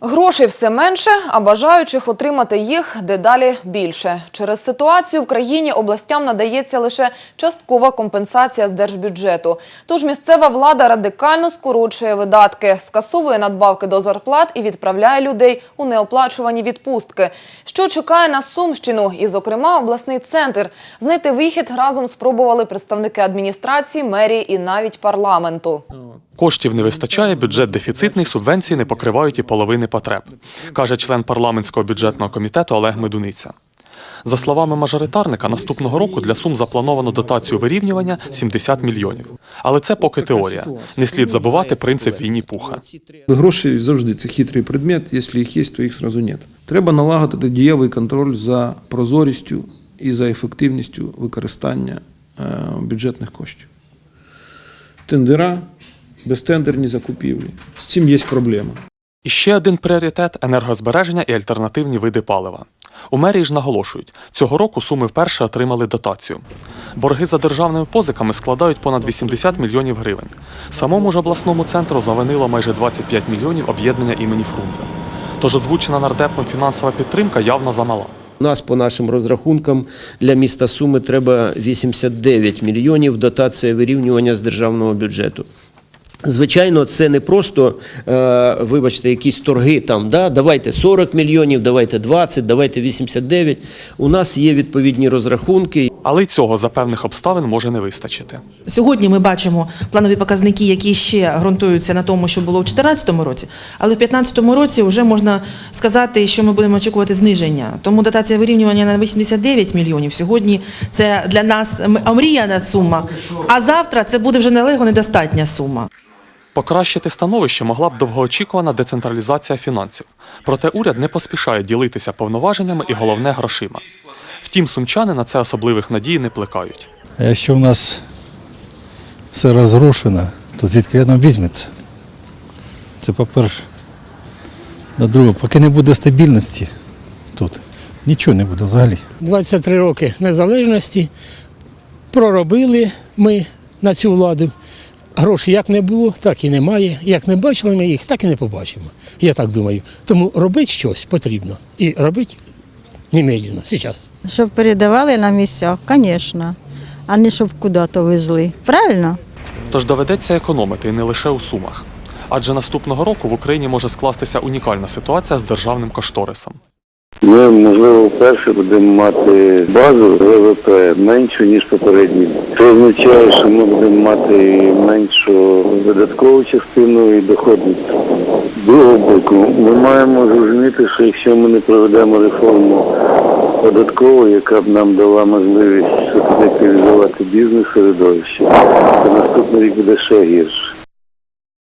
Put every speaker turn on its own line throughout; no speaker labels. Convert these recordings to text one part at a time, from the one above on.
Грошей все менше, а бажаючих отримати їх дедалі більше. Через ситуацію в країні областям надається лише часткова компенсація з держбюджету. Тож місцева влада радикально скорочує видатки, скасовує надбавки до зарплат і відправляє людей у неоплачувані відпустки. Що чекає на Сумщину і, зокрема, обласний центр. Знайти вихід разом спробували представники адміністрації, мерії і навіть парламенту.
Коштів не вистачає, бюджет дефіцитний, субвенції не покривають і половини потреб, каже член парламентського бюджетного комітету Олег Медуниця. За словами мажоритарника, наступного року для Сум заплановано дотацію вирівнювання 70 мільйонів. Але це поки теорія. Не слід забувати принцип війні пуха.
Гроші завжди це хитрий предмет. Якщо їх є, то їх зразу нет. Треба налагодити дієвий контроль за прозорістю і за ефективністю використання е, бюджетних коштів. Тендера, безтендерні закупівлі. З цим є проблема.
І ще один пріоритет енергозбереження і альтернативні види палива. У мерії ж наголошують, цього року суми вперше отримали дотацію. Борги за державними позиками складають понад 80 мільйонів гривень. Самому ж обласному центру завинило майже 25 мільйонів об'єднання імені Фрунзе. Тож озвучена нардепом фінансова підтримка явно замала.
У нас, по нашим розрахункам, для міста Суми треба 89 мільйонів дотація вирівнювання з державного бюджету. Звичайно, це не просто, е, вибачте, якісь торги там, да, давайте 40 мільйонів, давайте 20, давайте 89. У нас є відповідні розрахунки.
Але й цього за певних обставин може не вистачити.
Сьогодні ми бачимо планові показники, які ще ґрунтуються на тому, що було у 2014 році, але в 2015 році вже можна сказати, що ми будемо очікувати зниження. Тому дотація вирівнювання на 89 мільйонів сьогодні це для нас омріяна сума. А завтра це буде вже налего недостатня сума.
Покращити становище могла б довгоочікувана децентралізація фінансів. Проте уряд не поспішає ділитися повноваженнями і головне грошима. Втім, сумчани на це особливих надій не плекають.
А якщо в нас все розрушено, то звідки нам візьметься? Це по-перше. На друге, поки не буде стабільності тут, нічого не буде взагалі.
23 роки незалежності проробили ми на цю владу. Грошей як не було, так і немає. Як не бачили ми їх, так і не побачимо. Я так думаю. Тому робити щось потрібно. І робити немедленно, зараз.
Щоб передавали на місцях, звісно, а не щоб куди-то везли. Правильно?
Тож доведеться економити і не лише у сумах. Адже наступного року в Україні може скластися унікальна ситуація з державним кошторисом.
Ми, можливо, вперше будемо мати базу ВВП меншу, ніж попередні. Це означає, що ми будемо мати меншу видаткову частину і доходність. З другого боку, ми маємо зрозуміти, що якщо ми не проведемо реформу податкову, яка б нам дала можливість активізувати бізнес середовище, то наступний рік буде ще гірше.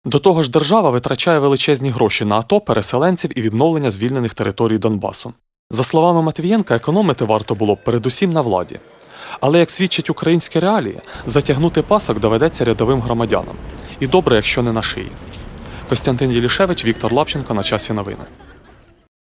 До того ж, держава витрачає величезні гроші на АТО, переселенців і відновлення звільнених територій Донбасу. За словами Матвієнка, економити варто було б передусім на владі. Але, як свідчать українські реалії, затягнути пасок доведеться рядовим громадянам. І добре, якщо не на шиї. Костянтин Єлішевич, Віктор Лапченко на часі новини.